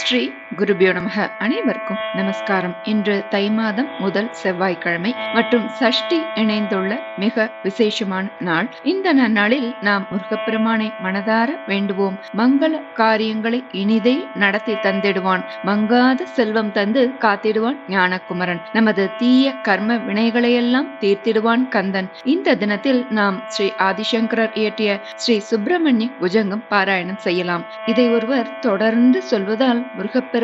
history குருபியோ நமக அனைவருக்கும் நமஸ்காரம். இன்று தை மாதம் முதல் செவ்வாய்க்கிழமை மற்றும் சஷ்டி இணைந்துள்ள மிக விசேஷமான நாள். இந்த நன்னாளில் நாம் முருகப்பெருமானை மனதார வேண்டுவோம். மங்கள காரியங்களை இனிதே நடத்தி தந்திடுவான். மங்காத செல்வம் தந்து காத்திடுவான் ஞானகுமரன். நமது தீய கர்ம வினைகளையெல்லாம் தீர்த்திடுவான் கந்தன். இந்த தினத்தில் நாம் ஸ்ரீ ஆதிசங்கரர் இயற்றிய ஸ்ரீ சுப்பிரமணிய புஜங்கம் பாராயணம் செய்யலாம். இதை ஒருவர் தொடர்ந்து சொல்வதால்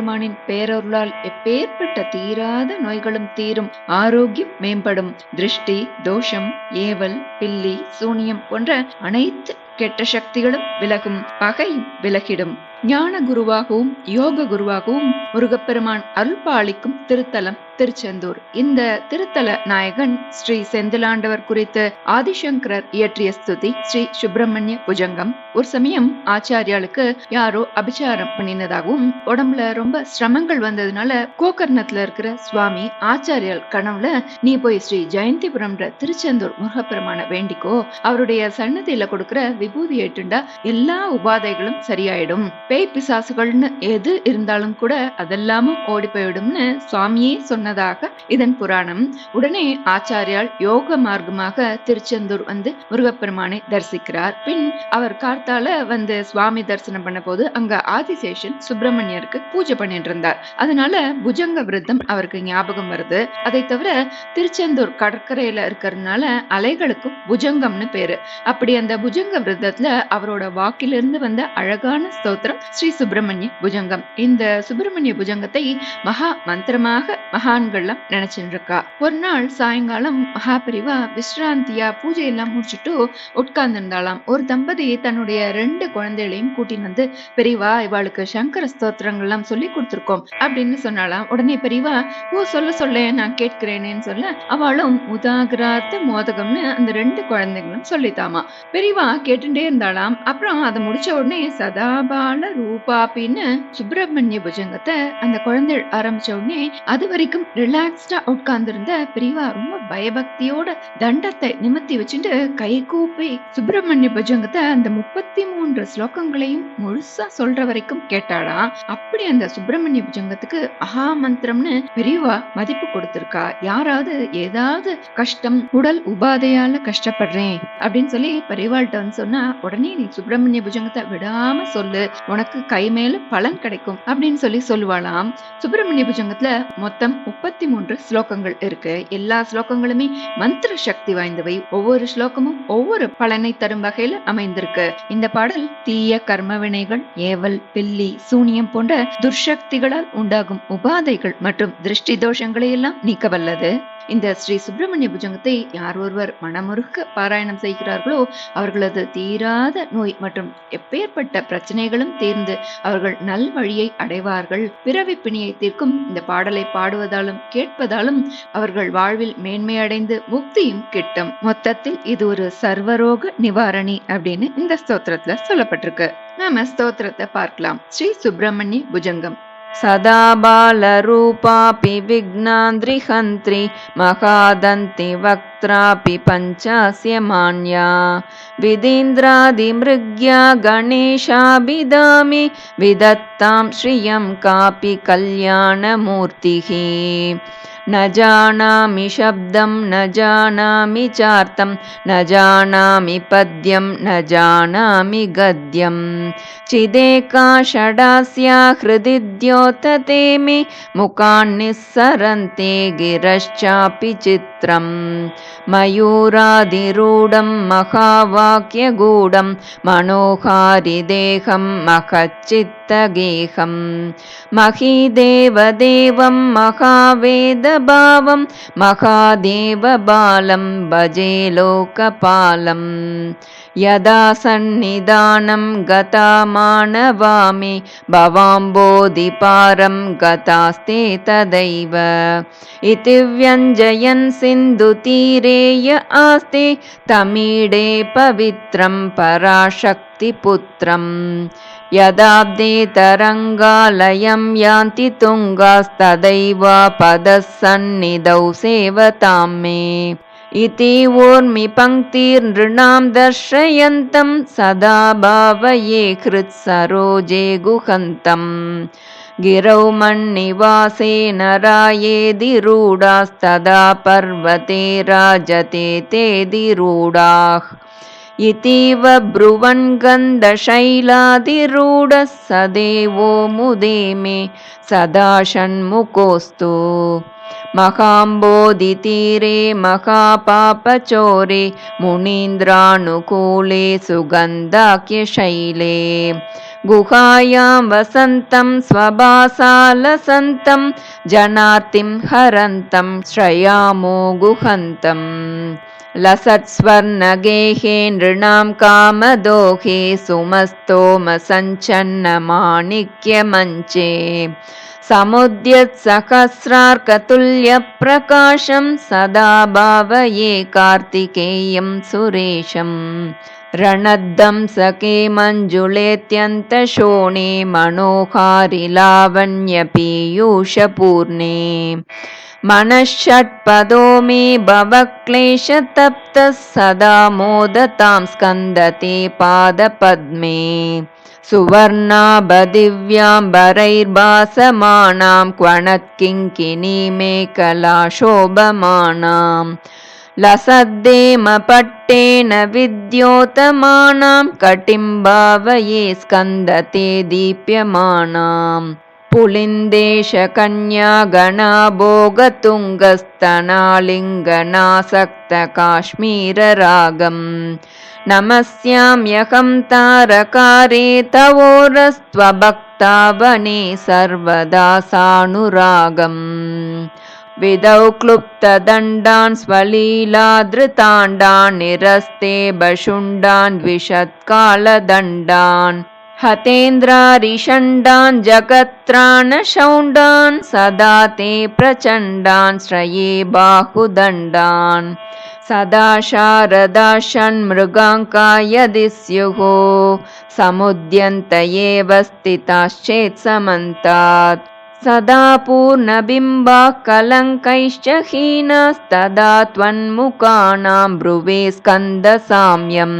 முருகப்பெருமானின் பேரொருளால் எப்பேற்பட்ட தீராத நோய்களும் தீரும் ஆரோக்கியம் மேம்படும். திருஷ்டி தோஷம் ஏவல் பில்லி சூனியம் போன்ற அனைத்து கெட்ட சக்திகளும் விலகும் பகை விலகிடும். ஞான குருவாகவும் யோக குருவாகவும் முருகப்பெருமான் அருள் பாலிக்கும் திருத்தலம் திருச்செந்தூர். இந்த திருத்தல நாயகன் ஸ்ரீ செந்திலாண்டவர் குறித்து ஆதிசங்கரர் இயற்றிய ஸ்துதி ஸ்ரீ சுப்பிரமணிய புஜங்கம். ஒரு சமயம் ஆச்சாரியாளுக்கு யாரோ அபிச்சாரம் பண்ணினதாகவும் உடம்புல ரொம்ப சிரமங்கள் வந்ததுனால கோகர்ணத்துல இருக்கிற சுவாமி ஆச்சாரியால் கனவுல நீ போய் ஸ்ரீ ஜெயந்திபுரம்ன்ற திருச்செந்தூர் முருகப்பெருமான வேண்டிக்கோ. அவருடைய சன்னதியில கொடுக்கிற விபூதி ஏற்றுண்டா எல்லா உபாதைகளும் சரியாயிடும். பேய் பிசாசுகள்னு எது இருந்தாலும் கூட அதெல்லாமும் ஓடி போயிடும்னு சுவாமியே சொன்னதாக இதன் புராணம். உடனே ஆச்சாரியால் யோக மார்க்கமாக திருச்செந்தூர் வந்து முருகப்பெருமானை தரிசிக்கிறார். பின் அவர் கார்த்தால வந்து சுவாமி தரிசனம் பண்ண போது அங்க ஆதிசேஷன் சுப்பிரமணியருக்கு பூஜை பண்ணிட்டு இருந்தார். அதனால புஜங்க விருத்தம் அவருக்கு ஞாபகம் வருது. அதை தவிர திருச்செந்தூர் கடற்கரையில இருக்கிறதுனால அலைகளுக்கும் புஜங்கம்னு பேரு. அப்படி அந்த புஜங்க விருத்தம் பாரதத்துல அவரோட வாக்கிலிருந்து வந்த அழகான ஸ்தோத்திரம் ஸ்ரீ சுப்பிரமணிய புஜங்கம். இந்த சுப்பிரமணிய புஜங்கத்தை மகா மந்திரமாக மகான்கள்லாம் நினைச்சிருக்கா ஒரு நாள் சாயங்காலம் மகாபரிவா விஸ்ராந்தியா பூஜை எல்லாம் முடிச்சுட்டு உட்கார்ந்திருந்தாலாம் ஒரு தம்பதி தன்னுடைய ரெண்டு குழந்தைகளையும் கூட்டின்னு வந்து பெரியவா இவாளுக்கு சங்கர ஸ்தோத்திரங்கள்லாம் சொல்லி கொடுத்துருக்கோம் அப்படின்னு சொன்னாலாம் உடனே பெரியவா ஓ சொல்ல சொல்ல நான் கேட்கிறேனேன்னு சொல்ல அவளும் உதாகரார்த்த மோதகம்னு அந்த ரெண்டு குழந்தைங்களும் சொல்லித்தாமா பெரியவா கேட்டு கேட்டுட்டே இருந்தாலாம் அப்புறம் அதை முடிச்ச உடனே சதாபால ரூபாபின்னு சுப்பிரமணிய புஜங்கத்தை அந்த குழந்தை ஆரம்பிச்ச உடனே அது வரைக்கும் ரிலாக்ஸ்டா உட்கார்ந்திருந்த பிரிவா ரொம்ப பயபக்தியோட தண்டத்தை நிமித்தி வச்சுட்டு கை கூப்பி சுப்பிரமணிய புஜங்கத்தை அந்த முப்பத்தி மூன்று ஸ்லோகங்களையும் முழுசா சொல்ற வரைக்கும் கேட்டாளா. அப்படி அந்த சுப்பிரமணிய புஜங்கத்துக்கு மகா மந்திரம்னு பிரிவா மதிப்பு கொடுத்திருக்கா. யாராவது ஏதாவது கஷ்டம் உடல் உபாதையால கஷ்டப்படுறேன் அப்படின்னு சொல்லி பெரியவாள்கிட்ட வந்து சொன்னா உடனே நீ சுப்பிரமணிய புஜங்கத்தை விடாம சொல்லு. உனக்கு கை மேல பலன் கிடைக்கும். அப்படின்னு சொல்லி சொல்லுவாளாம். சுப்பிரமணிய புஜங்கத்துல மொத்தம் முப்பத்தி மூன்று ஸ்லோகங்கள் இருக்கு. எல்லா ஸ்லோகங்களுமே மந்திர சக்தி வாய்ந்தவை. ஒவ்வொரு ஸ்லோகமும் ஒவ்வொரு பலனை தரும் வகையில அமைந்திருக்கு. இந்த பாடல் தீய கர்ம வினைகள் ஏவல் பில்லி சூனியம் போன்ற துர்சக்திகளால் உண்டாகும் உபாதைகள் மற்றும் திருஷ்டி தோஷங்களை எல்லாம் நீக்க வல்லது. இந்த ஸ்ரீ சுப்பிரமணிய புஜங்கத்தை யார் ஒருவர் மனமுருக்க பாராயணம் செய்கிறார்களோ அவர்களது தீராத நோய் மற்றும் எப்பேற்பட்ட பிரச்சனைகளும் தீர்ந்து அவர்கள் நல் வழியை அடைவார்கள். பிறவி பிணியை தீர்க்கும் இந்த பாடலை பாடுவதாலும் கேட்பதாலும் அவர்கள் வாழ்வில் மேன்மையடைந்து முக்தியும் கிட்டும். மொத்தத்தில் இது ஒரு சர்வரோக நிவாரணி அப்படின்னு இந்த ஸ்தோத்திரத்துல சொல்லப்பட்டிருக்கு. நாம ஸ்தோத்திரத்தை பார்க்கலாம். ஸ்ரீ சுப்பிரமணிய புஜங்கம். सदा बालरूपापि विघ्नान्द्रिहन्त्रि महादन्ति वक्त्रापि पञ्चास्य मान्या विदीन्द्रादिमृग्या गणेशाभिदामि विदत्तां श्रियं कापि कल्याणमूर्तिः न जानामि शब्दं न जानामि चार्तं न जानामि पद्यं न जानामि गद्यं। चिदेका षडास्या हृदि द्योतते मे मुखान्निस्सरन्ते गिरश्चापि चित्रम् मयूरादिरूढं महावाक्यगूढं मनोहारिदेहं महच्चित्तगेहं महीदेवदेवं महावेदभावं महादेवबालं भजे लोकपालम् यदा सन्निधानं गता मानवामि भवाम्बोधिपारं गतास्ते तदैव। इति व्यञ्जयन् सिन्धुतीरे य आस्ते तमीडे पवित्रं पराशक्तिपुत्रम्। यदाब्दे तरङ्गालयं यान्ति तुङ्गास्तदैव पदः सन्निधौ सेवतां मे इति ऊर्मिपङ्क्तिर्नृणां दर्शयन्तं सदा भावये हृत्सरोजे गुहन्तम् गिरौ मन्निवासे नरायेदिरूढास्तदा पर्वते राजते तेदिरूढाः इतीव ब्रुवन् गन्धशैलादिरूढः स देवो मुदे मे सदा षण्मुखोऽस्तु महाम्बोधितीरे महापापचोरे मुनीन्द्रानुकूले सुगन्धाख्यशैले। गुहायां वसन्तं स्वभासालसन्तं जनार्तिं हरन्तं श्रयामो गुहन्तम् लसत्स्वर्णगेहे नृणां कामदोहे सुमस्तोमसञ्चन्नमाणिक्यमञ्चे समुद्यत्सहस्रार्कतुल्यप्रकाशं सदा भावये कार्तिकेयं सुरेशम् रणद्धं सखे मञ्जुलेत्यन्तशोणे मनोहारि लावण्यपीयूषपूर्णे मनःषट्पदो मे भवक्लेशतप्तः सदा मोदतां स्कन्दते पादपद्मे सुवर्णाबदिव्याम्बरैर्भासमानां क्वणत्किङ्किनीमेकलाशोभमानां लसद्देमपट्टेन विद्योतमानां कटिं भावये स्कन्दते दीप्यमानाम् पुलिन्देशकन्यागणाभोगतुङ्गस्तनालिङ्गनासक्तकाश्मीररागम् नमस्याम्यहं तारकारे तवोरस्त्वभक्तावने सर्वदा सानुरागम्। विदौ क्लुप्तदण्डान् स्वलीलाधृताण्डान् निरस्ते बशुण्डान् द्विषत्कालदण्डान् हतेन्द्रारिषण्डान् जगत्राणशौण्डान् सदा ते प्रचण्डान् श्रये बाहुदण्डान् सदा शारदा षण्मृगाङ्का यदि स्युः समुद्यन्त एव स्थिताश्चेत् समन्तात्। सदा पूर्णबिम्बाः कलङ्कैश्च हीनास्तदा त्वन्मुखानां ब्रुवे स्कन्दसाम्यम्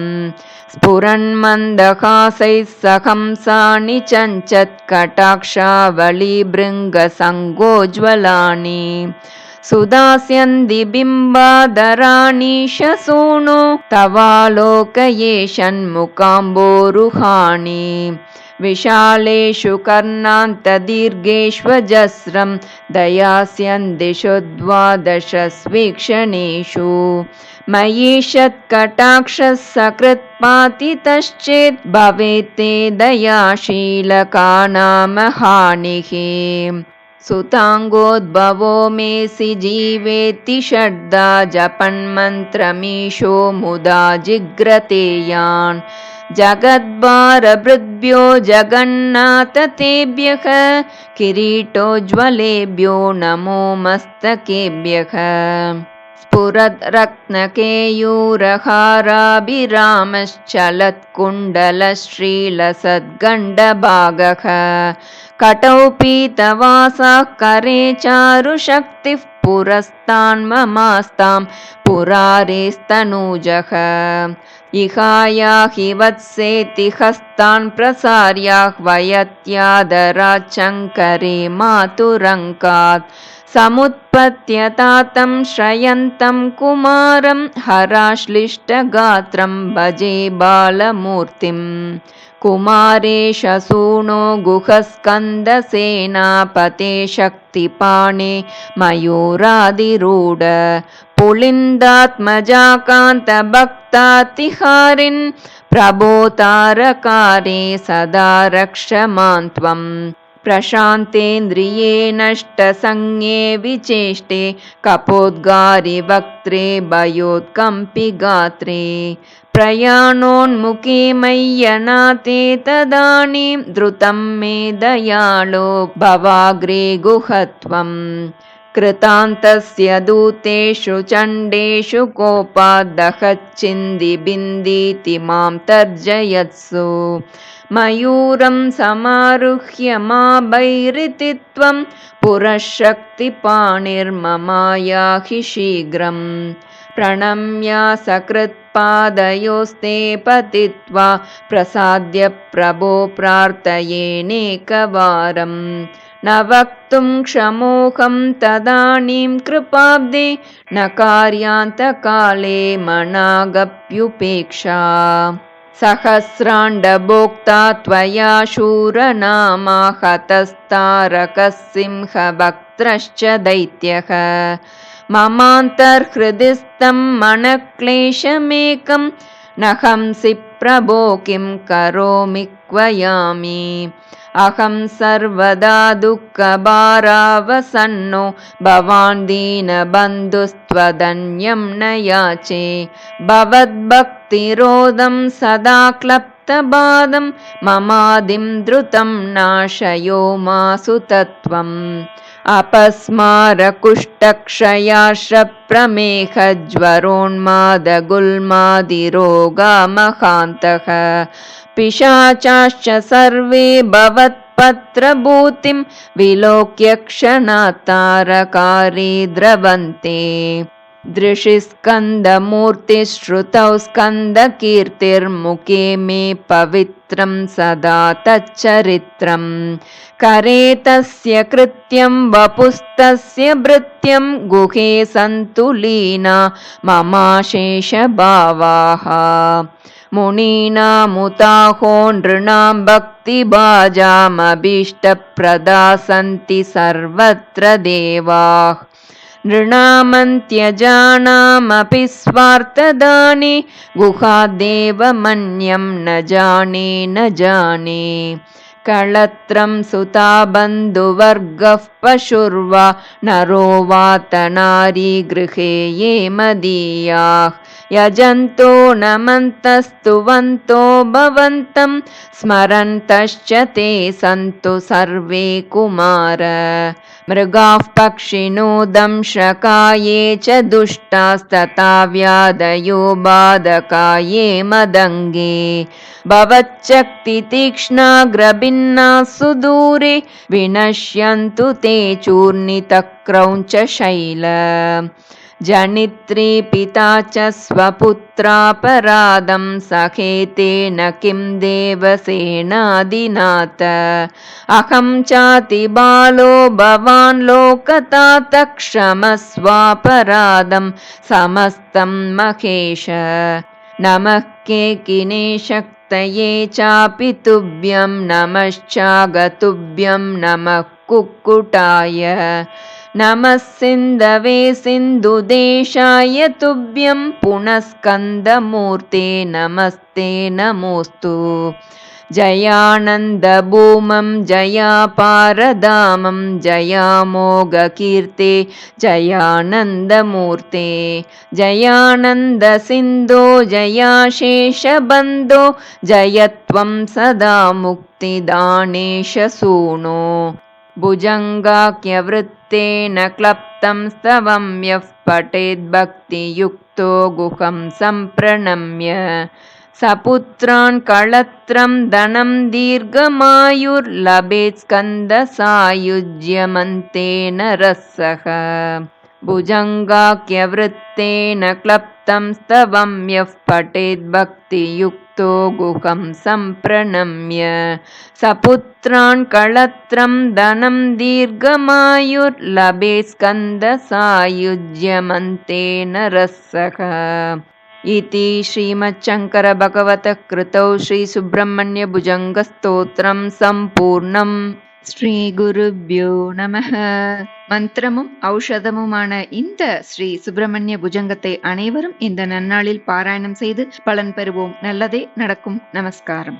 स्फुरन्मन्दहासैः सहंसानि चञ्चत्कटाक्षावलीभृङ्गसङ्गोज्ज्वलानि सुदास्यन्ति बिम्बादराणि शसूनो तवालोकये षण्मुखाम्बोरुहाणि विशालेषु कर्णान्तदीर्घेष्वजस्रं दयास्यन्दिषु द्वादशस्वीक्षणेषु मयीषत्कटाक्षः सकृत्पातितश्चेत् भवेत् ते दयाशीलकानामहानिः सुताङ्गोद्भवो मेसि जीवेति षड्दा जपन्मन्त्रमीशो मुदा जिग्रतेयान्। जगद्भारभृद्भ्यो जगन्नाथ तेभ्यः किरीटोज्ज्वलेभ्यो नमो मस्तकेभ्यः। स्फुरद्रत्नकेयूरहाराभिरामश्चलत्कुण्डलश्रीलसद्गण्डभागः कटौ पीतवासाः करे चारुशक्तिः पुरस्तान्ममास्तां पुरारेस्तनूजः। इहायाहि वत्सेति हस्तान् प्रसार्याह्वयत्यादराचङ्करे मातुरङ्कात् समुत्पत्यतातं श्रयन्तं कुमारं हराश्लिष्टगात्रं भजे बालमूर्तिम् कुमारेश सूनो गुहस्कन्दसेनापते शक्तिपाणे मयूरादिरूढ पुलिन्दात्मजाकान्तभक्तातिहारिन् प्रभोतारकारे सदा रक्ष त्वम् प्रशान्तेन्द्रिये नष्टसंज्ञे विचेष्टे कपोद्गारि वक्त्रे भयोत्कम्पि गात्रे प्रयाणोन्मुखे मय्यनाते तदानीं धृतं मे दयालो भवाग्रे गुहत्वम् कृतान्तस्य दूतेषु चण्डेषु कोपादहच्चिन्दिबिन्दीति मां तर्जयत्सु। मयूरं समारुह्य मा भैरिति त्वं पुरःशक्तिपाणिर्ममायाहि शीघ्रम् प्रणम्या सकृत्पादयोस्ते पतित्वा प्रसाद्य प्रभो प्रार्थयेनेकवारम् न वक्तुं क्षमोहं तदानीं कृपाब्दे न कार्यान्तकाले मनागप्युपेक्षा सहस्राण्डभोक्ता त्वया शूरनामा हतस्तारकः सिंहवक्त्रश्च दैत्यः ममान्तर्हृदिस्थं मनक्लेशमेकं न हंसि प्रभो किं करोमि क्वयामि। अहं सर्वदा दुःखभारावसन्नो। भवान् दीनबन्धुस्त्वदन्यं न याचे। भवद्भक्तिरोधं सदा क्लप्तबादं ममादिं द्रुतं नाशयो मासु तत्त्वम् अपस्मारकुष्ठक्षयाश्रप्रमेहज्वरोन्मादगुल्मादिरोगामहान्तः पिशाचाश्च सर्वे भवत्पत्रभूतिं विलोक्य क्षणात्तारकारे द्रवन्ते। दृशिस्कन्दमूर्तिश्रुतौ स्कन्दकीर्तिर्मुखे मे पवित्रं सदा तच्चरित्रं। करे तस्य कृत्यं वपुस्तस्य भृत्यं गुहे सन्तु लीना ममाशेषभावाः। मुनीनामुताहो नृणां भक्तिभाजामभीष्टप्रदा सन्ति सर्वत्र देवाः नृणामन्त्यजानामपि स्वार्थदाने गुहादेव मन्यं न जाने न जाने। कळत्रं सुता बन्धुवर्गः पशुर्वा नरो वातनारी गृहे ये मदीयाः यजन्तो नमन्तस्तुवन्तो भवन्तं स्मरन्तश्च ते सन्तु सर्वे कुमार। मृगाः पक्षिणो दंशकाये च दुष्टास्तथा व्यादयो बाधकाये मदङ्गे। भवच्चक्तितीक्ष्णाग्रभिन्ना सुदूरे विनश्यन्तु ते चूर्णितक्रौञ्च शैल जनित्री पिता च स्वपुत्रापराधं सखेतेन किं देवसेनादिनाथ अहं चातिबालो भवान् लोकतातक्षमस्वापराधं समस्तं महेश। नमः केकिने शक्तये चापि तुभ्यं नमश्चागतुभ्यं नमः कुक्कुटाय नमः सिन्धवे सिन्धुदेशाय तुभ्यं पुनस्कन्दमूर्ते नमस्ते नमोऽस्तु। जयानन्दभूमं जयापारधामं जयामोघकीर्ते जयानन्दमूर्ते। जयानन्दसिन्धो जयाशेषबन्धो जयत्वं सदा मुक्तिदानेश सूनो भुजङ्गाख्यवृत्तेन क्लप्तं स्तवं यः पठेद्भक्तियुक्तो गुहं सम्प्रणम्य। सपुत्रान् कळत्रं धनं दीर्घमायुर्लभेत् स्कन्दसायुज्यमन्तेन रसः। भुजङ्गाख्यवृत्तेन क्लप्तं स्तवं यः पठेद्भक्तियुक्तो गुहं सम्प्रणम्य। सपुत्रान् कळत्रं धनं दीर्घमायुर्लभेत् स्कन्दसायुज्यमन्तेन रसः इति श्रीमच्छङ्करभगवतः कृतौ श्रीसुब्रह्मण्यभुजङ्गस्तोत्रं सम्पूर्णम् ஸ்ரீகுருப்யோ நம மந்திரமும் ஔஷதமுமான இந்த ஸ்ரீ சுப்பிரமணிய புஜங்கத்தை அனைவரும் இந்த நன்னாளில் பாராயணம் செய்து பலன் பெறுவோம். நல்லதே நடக்கும். நமஸ்காரம்.